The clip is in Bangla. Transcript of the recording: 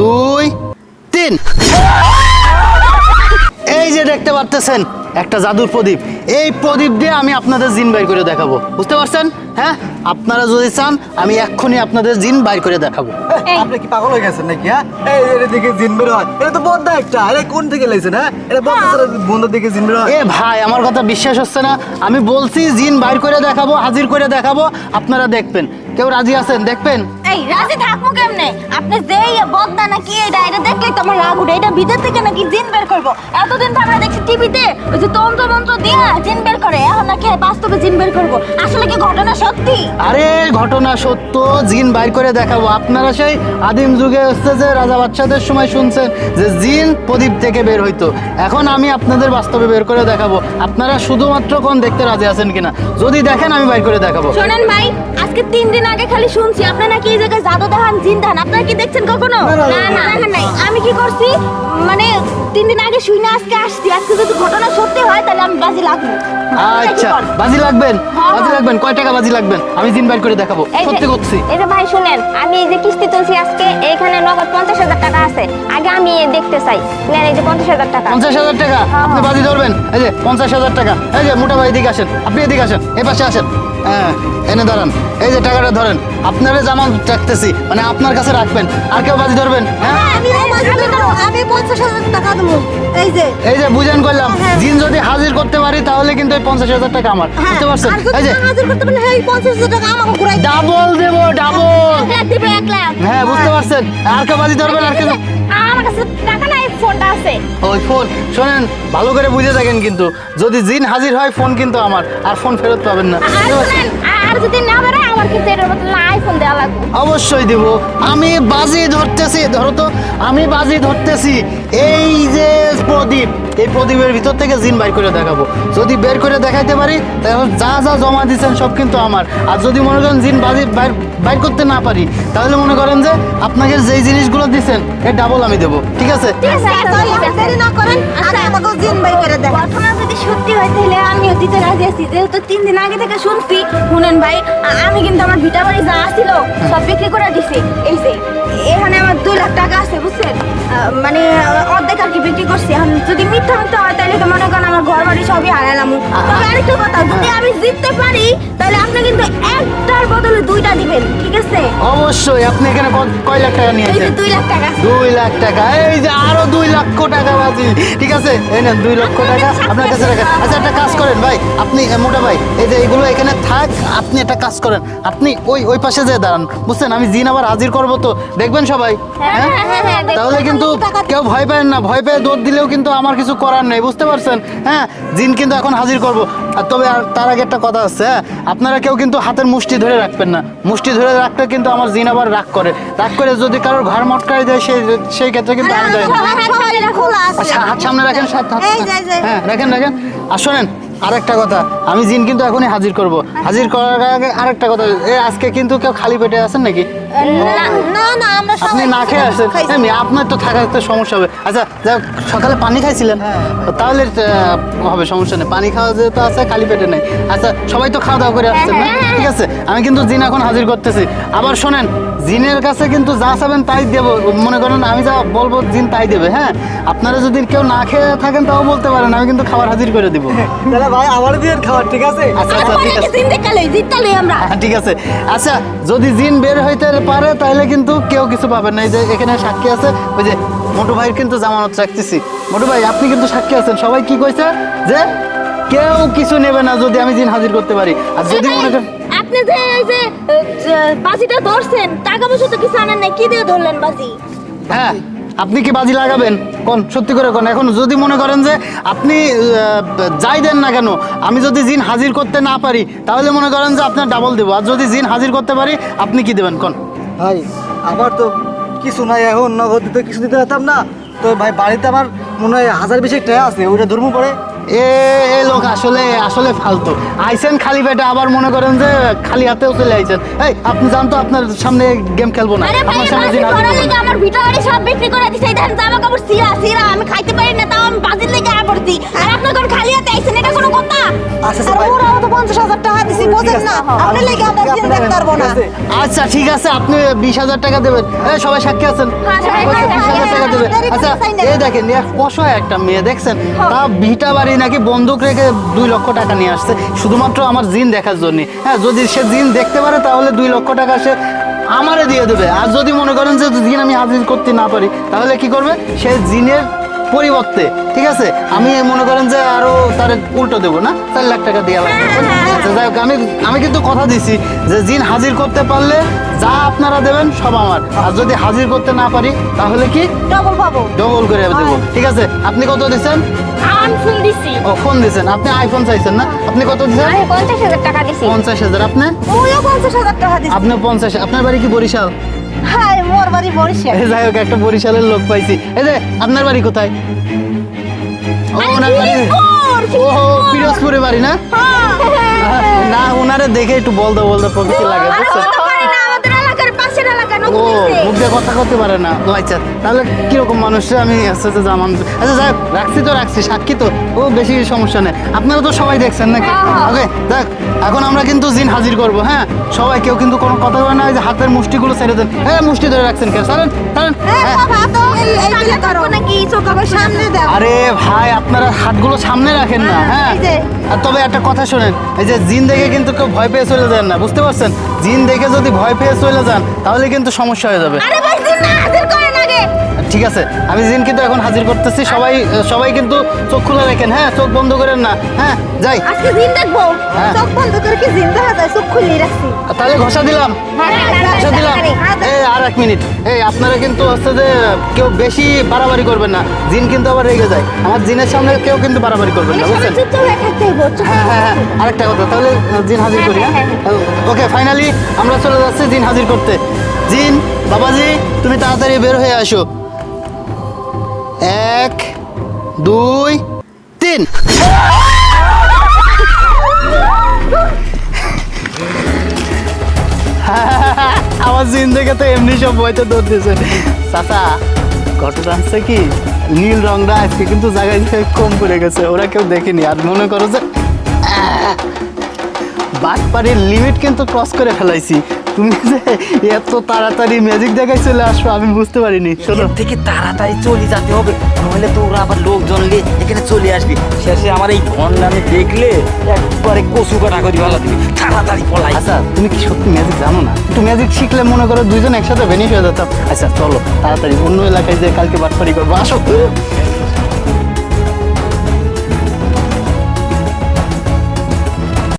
দুই তিন। এই যে দেখতে পারতেছেন একটা জাদুর প্রদীপ। এই প্রদীপ দিয়ে আমি আপনাদের জিন বাইর করে দেখাবো। বুঝতে পারছেন? হ্যাঁ? আপনারা যদি চান আমি এক্ষুনি আপনাদের জিন বাইর করে দেখাবো। আপনি কি পাগল হয়ে গেছেন নাকি হ্যাঁ? এই দিকে জিন বের হয়। এটা তো বদ্ধ একটা। আরে কোন থেকে লাইছেন হ্যাঁ? এটা বদ্ধ ছাড়া বন্ধ দিকে জিন বের হয়। এ ভাই আমার কথা বিশ্বাস হচ্ছে না। আমি বলছি জিন বাইর করে দেখাবো হাজির করে দেখাবো। আপনারা দেখবেন। কেউ রাজি আছেন? দেখবেন? এই রাজি থাকব কেমনে? আপনি যে ইয়ে বদনা নাকি এটা এটা দেখলেই তো আমার রাগ উঠে। এটা ভিতর থেকে নাকি জিন বের করব। এতদিন তো আমরা দেখছি টিভিতে ওই যে তন্ত্র মন্ত্র দিয়া জিন বের করে। এখন নাকি বাস্তবে জিন বের করব। আসলে কি ঘটনা সত্যি? আরে ঘটনা সত্য জিন বাইর করে দেখাবো। আপনারা সেই আদিম যুগে হচ্ছে যে রাজা বাচ্চাদের সময় শুনছেন যে জিন প্রদীপ থেকে বের হইতো। এখন আমি আপনাদের বাস্তবে বের করে দেখাবো। আপনারা শুধুমাত্র কোন দেখতে রাজি আছেন কিনা? যদি দেখেন আমি বাইর করে দেখাবো। শোনেন ভাই আজকে তিন দিন আগে খালি শুনছি। আপনারা নাকি এই জায়গায় জাদু দেখান জিন দেখান আপনারা কি দেখছেন কখনো? না, না, আমি কি করছি? মানে তিন দিন আগে শুই না আজকে আসছি। আজকে যদি ঘটনা সত্যি হয় তাহলে আমি বাজি লাগবো। আচ্ছা বাজি লাগবেন? হ্যাঁ, বাজি হ্যাঁ। লাগবেন? কয় টাকা বাজি লাগবেন? আমি বাইর করে দেখাবো। সত্যি করছি। এই যে ভাই শুনেন আমি এই যে কিস্তি তুলছি আজকে এইখানে নগদ পঞ্চাশ হাজার টাকা আছে। আগে আমি দেখতে চাই। নেন এই যে পঞ্চাশ হাজার টাকা। পঞ্চাশ হাজার টাকা? আপনি বাজি ধরবেন? এই যে পঞ্চাশ হাজার টাকা। এই যে মোটা ভাই এদিকে আসেন। আপনি এদিকে আসেন। এই পাশে আসেন। হ্যাঁ এনে দাঁড়ান এই যে টাকাটা ধরেন। আপনারে জামান রাখতেছি। মানে আপনার কাছে রাখবেন। আর কেউ বাজি ধরবেন? হ্যাঁ? আমি আমি পঞ্চাশ হাজার টাকা এই যে। এই যে বুঝেন করলাম। হ্যাঁ। জিন যদি হাজির করতে পারি তাহলে কিন্তু এই পঞ্চাশ হাজার টাকা আমার। বুঝতে পারছেন? এই যে। হাজির করতে পারলে এই পঞ্চাশ হাজার টাকা আমাকে ঘুরাই ডাবল দেবো ডাবল। দিবে এক লাখ। হ্যাঁ বুঝতে পারছেন? আর কেউ বাজি ধরবেন আর কেউ আমার কাছে টাকা নাই ফোনটা আছে। ওই ফোন। শোনেন ভালো করে বুঝে থাকেন কিন্তু। যদি জিন হাজির হয় ফোন কিন্তু আমার আর ফোন ফেরত পাবেন না। আর যদি না বেরোয়, আমার কিন্তু এর বদলে আইফোন দেওয়া লাগবে। অবশ্যই দিব। আমি বাজি ধরতেছি, ধরো তো, আমি বাজি ধরতেছি। এই যে প্রদীপ এই প্রদীপের ভিতর থেকে জিন বাইর করে দেখাবো। যদি বের করে দেখাইতে পারি তাহলে যা যা জমা দিচ্ছেন সব কিন্তু আমার। আর যদি মনে করেন জিন বাজি বাইর বাইর করতে না পারি তাহলে মনে করেন যে আপনাকে যেই জিনিসগুলো দিচ্ছেন এর ডাবল আমি দেবো। ঠিক আছে? ঠিক আছে ঠিক আছে। দেরি না করেন আরে আমাকে জিন বাই করে দেন। যদি সত্যি তাহলে আমিও দিতে রাজি আছি। যেহেতু তিন দিন আগে থেকে শুনছি শুনেন ভাই আমি কিন্তু আমার ভিটা বাড়ি যা ছিল সব বিক্রি করে দিছি। এই যে এখানে আমার দুই লাখ টাকা আছে বুঝছেন? মানে যদি মিথ্যা মিথ্যা হয়, তাহলে তো মনে করেন আমার ঘর বাড়ি সবই হারালাম। তবে আরেকটা কথা, যদি আমি জিততে পারি, তাহলে আপনি কিন্তু একটার বদলে দুইটা দিবেন। আছে অবশ্যই আপনি এখানে কয় লাখ টাকা এই যে দুই লাখ টাকা। দুই লাখ টাকা। এই যে আরও দুই লক্ষ টাকা বাজি। ঠিক আছে? এই নেন দুই লক্ষ টাকা আপনার কাছে রাখেন। আচ্ছা একটা কাজ করেন ভাই। আপনি মোটা ভাই এই যে এগুলো এখানে থাক আপনি একটা কাজ করেন। আপনি ওই ওই পাশে যেয়ে দাঁড়ান। বুঝছেন? আমি জিন আবার হাজির করব তো। দেখবেন সবাই? হ্যাঁ, হ্যাঁ, হ্যাঁ, হ্যাঁ। তাহলে কিন্তু কেউ ভয় পায় না। ভয় পেয়ে দৌড় দিলেও কিন্তু আমার কিছু করার নেই। বুঝতে পারছেন? হ্যাঁ? জিন কিন্তু এখন হাজির করব। আর তবে আর তার আগে একটা কথা আছে হ্যাঁ? আপনারা কেউ কিন্তু হাতের মুষ্টি ধরে রাখবেন না। মুষ্টি ধরে রাখলে কিন্তু আমার জিন আবার রাগ করে রাগ করে যদি কারোর ঘর মটকাই দেয় সেই সেই ক্ষেত্রে কিন্তু আমি যাই। হাত সামনে আচ্ছা রাখেন হাত। হ্যাঁ রাখেন রাখেন আর শোনেন আরেকটা কথা আমি জিন কিন্তু এখনই হাজির করব। হাজির করার আগে আরেকটা কথা এ আজকে কিন্তু কেউ খালি পেটে আছেন নাকি? না না আমরা আপনি না খেয়ে আসেন। এমনি আপনার তো থাকার তো সমস্যা হবে। আচ্ছা যাক, সকালে পানি খাইছিলেন? তাহলে হবে সমস্যা নেই। পানি খাওয়া যেহেতু আছে খালি পেটে নেই। আচ্ছা সবাই তো খাওয়া দাওয়া করে আসছেন না? ঠিক আছে আমি কিন্তু জিন এখন হাজির করতেছি। আবার শোনেন জিনের কাছে কিন্তু যা চাবেন তাই দেবো। মনে করেন আমি যা বলব জিন তাই দেবে হ্যাঁ? আপনারা যদি কেউ না খেয়ে থাকেন তাও বলতে পারেন আমি কিন্তু খাবার হাজির করে দিব। তাহলে ভাই আমার দিয়ে খাবার ঠিক আছে? আচ্ছা আচ্ছা ঠিক আছে। জিন্দিকালে জিতালে আমরা। হ্যাঁ, ঠিক আছে। আচ্ছা যদি জিন বের হইতে পারে তাহলে কিন্তু কেউ কিছু পাবেন না। এই যে এখানে সাক্ষী আছে ওই যে মোটু ভাইয়ের কিন্তু জামানত রাখতেছি। মোটু ভাই আপনি কিন্তু সাক্ষী আছেন। সবাই কি কইছে? যে কেউ কিছু নেবে না যদি আমি জিন হাজির করতে পারি। আর যদি মনে করেন আপনি যে এই যে বাজিটা ধরছেন টাকা পয়সা তো কিছু আনেন নাই কি দিয়ে ধরলেন বাজি? হ্যাঁ আপনি কি বাজি লাগাবেন? কোন সত্যি করে কোন এখন যদি মনে করেন যে আপনি যাই দেন না কেন আমি যদি জিন হাজির করতে না পারি তাহলে মনে করেন যে আপনার ডাবল দেবো। আর যদি জিন হাজির করতে পারি আপনি কি দেবেন কোন? ভাই আমার তো কিছু নাই এখন নগদ দিতে কিছু দিতে পারতাম না। তো ভাই বাড়িতে আমার মনে হয় হাজার বিশেক টাকা আছে ওইটা ধর্ম পড়ে এ এ লোক আসলে আসলে ফালতু। আইসেন খালি পেটে আবার মনে করেন যে খালি হাতেও চলে আইছেন। এই আপনি জান তো আপনার সামনে গেম খেলব না। আরে ভাই আপনার সামনে বাজি দিন করার করব আমার সব বিক্রি করে দিছে। এই দেখেন জামা কাপড় সিরা সিরা আমি খাইতে পারি না তাও আমি বাজির লেগে আয়া পড়ছি। আর আপনার কোন খালি হাতে আইছেন এটা কোনো কথা? আচ্ছা, আর ভাই। পঞ্চাশ হাজার টাকা দিছি বোঝেন না? আপনি লেগে আমরা জিন দেখতে পারব না। আচ্ছা ঠিক আছে আপনি বিশ হাজার টাকা দেবেন। এই সবাই সাক্ষী আছেন? হ্যাঁ, বিশ হাজার টাকা দেবেন। আচ্ছা এই দেখেন এক অসহায় একটা মেয়ে দেখছেন? তা ভিটা বাড়ি নাকি বন্দুক রেখে দুই লক্ষ টাকা নিয়ে আসছে। শুধুমাত্র আমার জিন দেখার জন্য। হ্যাঁ যদি সে জিন দেখতে পারে তাহলে দুই লক্ষ টাকা সে আমারে দিয়ে দেবে। আর যদি মনে করেন যে জিন আমি হাজির করতে না পারি তাহলে কি করবে? সে জিনের পরিবর্তে ঠিক আছে? আমি মনে করেন যে আরও তার উল্টো দেবো না? চার লাখ টাকা দেওয়া লাগবে আচ্ছা যাই হোক আমি আমি কিন্তু কথা দিছি যে জিন হাজির করতে পারলে যা আপনারা দেবেন সব আমার। আর যদি হাজির করতে না পারি তাহলে কি? ডবল পাবো। ডবল করে দেবো। ঠিক আছে? আপনি কত দিচ্ছেন? আমি দিছি। ও ফোন দিচ্ছেন। আপনি আইফোন চাইছেন না? আপনি কত দিচ্ছেন? আমি পঞ্চাশ হাজার টাকা দিছি। পঞ্চাশ হাজার। আপনি? মুইও পঞ্চাশ হাজার টাকা দিছি। আপনি পঞ্চাশ। আপনার বাড়ি কি বরিশাল? হাই মোর বাড়ি বরিশাল। এই যাই হোক একটা বরিশালের লোক পাইছি। এই যে আপনার বাড়ি কোথায়? ও ওনার বাড়ি। ও পিরোজপুরে বাড়ি না? না ওনারে দেখে একটু বলতে বলতে প্রকৃতি লাগে বুঝছেন? ও নতুন হইছে। মুখ দিয়ে কথা করতে পারে না। ও আচ্ছা। তাহলে কীরকম মানুষরা? আমি আস্তে আস্তে জামান আচ্ছা যাই রাখছি তো রাখছি। সাক্ষী তো ও বেশি সমস্যা নেই। আপনারা তো সবাই দেখছেন নাকি? ওকে দেখ এখন আমরা কিন্তু জিন হাজির করব হ্যাঁ? সবাই কেউ কিন্তু কোনো কথা বলে না যে হাতের মুষ্টিগুলো ছেড়ে দেন। হ্যাঁ মুষ্টি ধরে রাখছেন কেন? সারেন হ্যাঁ দাও। আরে ভাই আপনারা হাতগুলো সামনে রাখেন না হ্যাঁ আর তবে একটা কথা শোনেন এই যে জিন দেখে কিন্তু কেউ ভয় পেয়ে চলে যান না বুঝতে পারছেন? জিন দেখে যদি ভয় পেয়ে চলে যান তাহলে কিন্তু সমস্যা হয়ে যাবে। আরে ভাই জিন না হাজির করেন আগে। ঠিক আছে আমি জিন কিন্তু এখন হাজির করতেছি সবাই সবাই কিন্তু চোখ খুলে রাখেন হ্যাঁ চোখ বন্ধ করেন না হ্যাঁ যাই। আজকে জিন দেখব? হ্যাঁ। চোখ বন্ধ করে কি জিন দেখা যায়? চোখ খুলিয়ে রাখছি। তাহলে ঘষা দিলাম। ঘষা দিলাম। এই আর এক মিনিট। এই আপনারা কিন্তু হচ্ছে যে কেউ বেশি বাড়াবাড়ি করবেন না। জিন কিন্তু আবার রেগে যায়। আমার জিনের সামনে কেউ কিন্তু বাড়াবাড়ি করবেন না বুঝছেন? চুপ হয়ে হ্যাঁ হ্যাঁ হ্যাঁ আরেকটা কথা তাহলে জিন হাজির করি হ্যাঁ ওকে ফাইনালি আমরা চলে যাচ্ছি জিন হাজির করতে। জিন বাবাজি তুমি তাড়াতাড়ি বের হয়ে আসো। এক, দুই, তিন। আমার জিন দেখে তো এমনি সব বইতে দৌড় দিয়েছে চাচা, ঘটনা হচ্ছে কি? নীল রংটা আজকে কিন্তু জায়গায় জায়গায় কম পড়ে গেছে, ওরা কেউ দেখেনি। আর মনে করো যে বাঘ পাড়ির লিমিট কিন্তু ক্রস করে ফেলাইছি। তুমি যে এত তাড়াতাড়ি ম্যাজিক দেখাই চলে আসব আমি বুঝতে পারিনি। শোনো। থেকে তাড়াতাড়ি চলে যেতে হবে নইলে তো ওরা আবার লোকজন নিয়ে এখানে চলে আসবে। শেষে আমার এই ঘন নামে দেখলে একবারে কচু কাটা করে ভালো দিবি তাড়াতাড়ি পলাই। আচ্ছা তুমি কি সত্যি ম্যাজিক জানো না? একটু ম্যাজিক শিখলে মনে করো দুইজন একসাথে ভেনিশ হয়ে যেতাম। আচ্ছা চলো তাড়াতাড়ি অন্য এলাকায় যে কালকে বাটপাড়ি করব আসো।